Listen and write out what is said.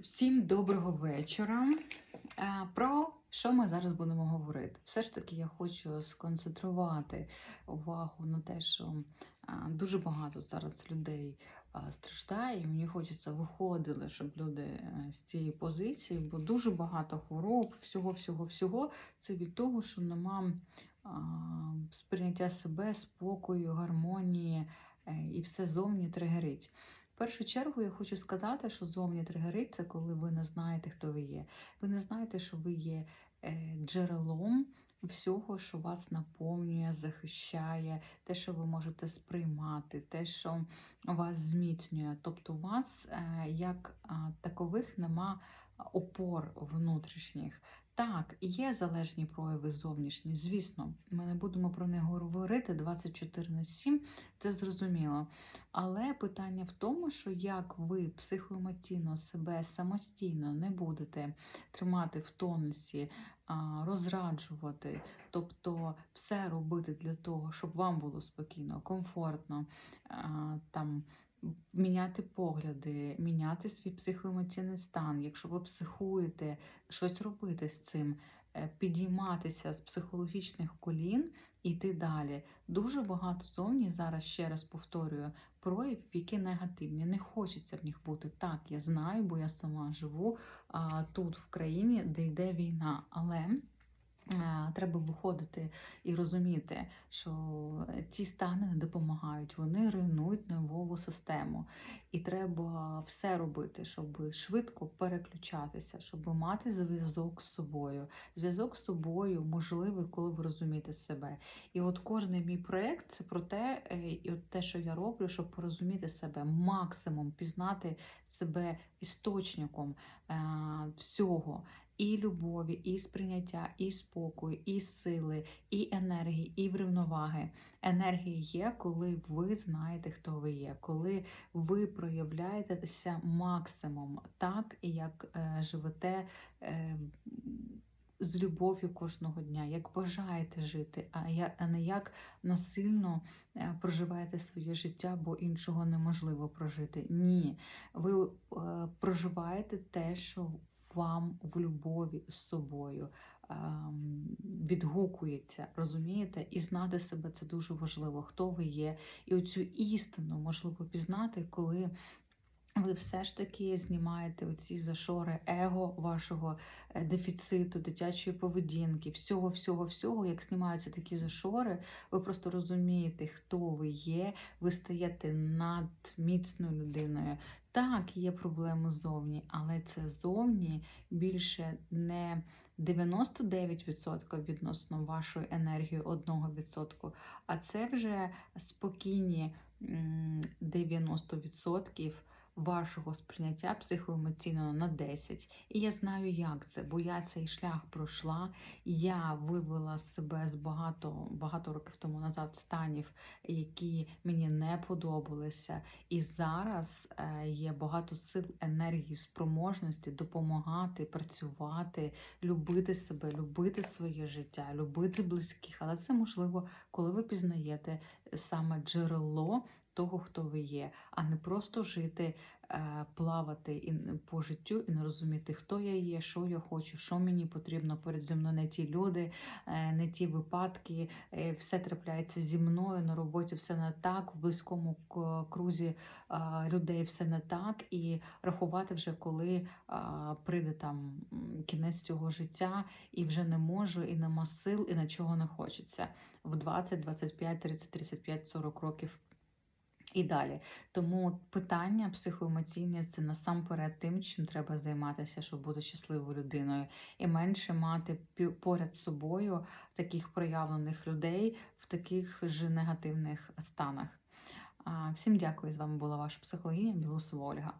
Всім доброго вечора. Е, Про що ми зараз будемо говорити? Все ж таки, я хочу сконцентрувати увагу на те, що е, дуже багато зараз людей е, страждає, і мені хочеться виходили, щоб люди з цієї позиції, бо дуже багато хвороб, всього, всього, всього. Це від того, що нема сприйняття себе, спокою, гармонії і все зовні тригерить. В першу чергу я хочу сказати, що зовні тригерить коли ви не знаєте, хто ви є. Ви не знаєте, що ви є е, джерелом всього, що вас наповнює, захищає, те, що ви можете сприймати, те, що вас зміцнює. Тобто, у вас е, як такових нема опор внутрішніх. Так, є залежні прояви зовнішні, звісно, ми не будемо про них говорити 24 на 7, це зрозуміло. Але питання в тому, що як ви психоемоційно себе самостійно не будете тримати в тонусі, розраджувати, тобто все робити для того, щоб вам було спокійно, комфортно, там. Міняти погляди, міняти свій психоемоційний стан. Якщо ви психуєте, щось робити з цим, підійматися з психологічних колін і йти далі. Дуже багато зовні зараз ще раз повторюю проявів, які негативні. Не хочеться в них бути. Так, я знаю, бо я сама живу а, тут, в країні, де йде війна. Але е, треба виходити і розуміти, що ці стани не допомагають, вони руйнують нервову систему. І треба все робити, щоб швидко переключатися, щоб мати зв'язок з собою. Зв'язок з собою можливий, коли ви розумієте себе. І от кожний мій проєкт це про те, е, і от те, що я роблю, щоб порозуміти себе максимум, пізнати себе істочником е, всього. І любові, і сприйняття, і спокою, і сили, і енергії, і врівноваги. Енергія є, коли ви знаєте, хто ви є, коли ви проявляєтеся максимум, так як е, живете е, з любов'ю кожного дня, як бажаєте жити, а, я, не як насильно е, проживаєте своє життя, бо іншого неможливо прожити. Ні, ви проживаєте те, що вам в любові з собою ем, відгукується, розумієте? І знати себе це дуже важливо, хто ви є. І оцю істину можливо пізнати, коли. Ви все ж таки знімаєте оці зашори его вашого е, дефіциту, дитячої поведінки, всього, всього, всього. Як знімаються такі зашори, ви просто розумієте, хто ви є, ви стаєте над міцною людиною. Так, є проблеми ззовні, але це зовні більше не 99% відносно вашої енергії 1%, а це вже спокійні 90% вашого сприйняття психоемоційного на 10. І я знаю, як це, бо я цей шлях пройшла. Я вивела себе з багато багато років тому назад станів, які мені не подобалися. І зараз е, є багато сил, енергії, спроможності допомагати, працювати, любити себе, любити своє життя, любити близьких. Але це можливо, коли ви пізнаєте саме джерело того, хто ви є, а не просто жити, е, плавати і по життю і не розуміти, хто я є, що я хочу, що мені потрібно. Перед зі мною не ті люди, е, не ті випадки. е, Все трапляється зі мною на роботі, все не так, в близькому крузі людей все не так, і рахувати вже, коли прийде там кінець цього життя, і вже не можу, і нема сил, і нічого не хочеться. В 20, 25, 30, 35, 40 років і далі. Тому питання психоемоційне це насамперед тим, чим треба займатися, щоб бути щасливою людиною, і менше мати поряд з собою таких проявлених людей в таких ж негативних станах. Всім дякую. З вами була ваша психологиня Білусова Ольга.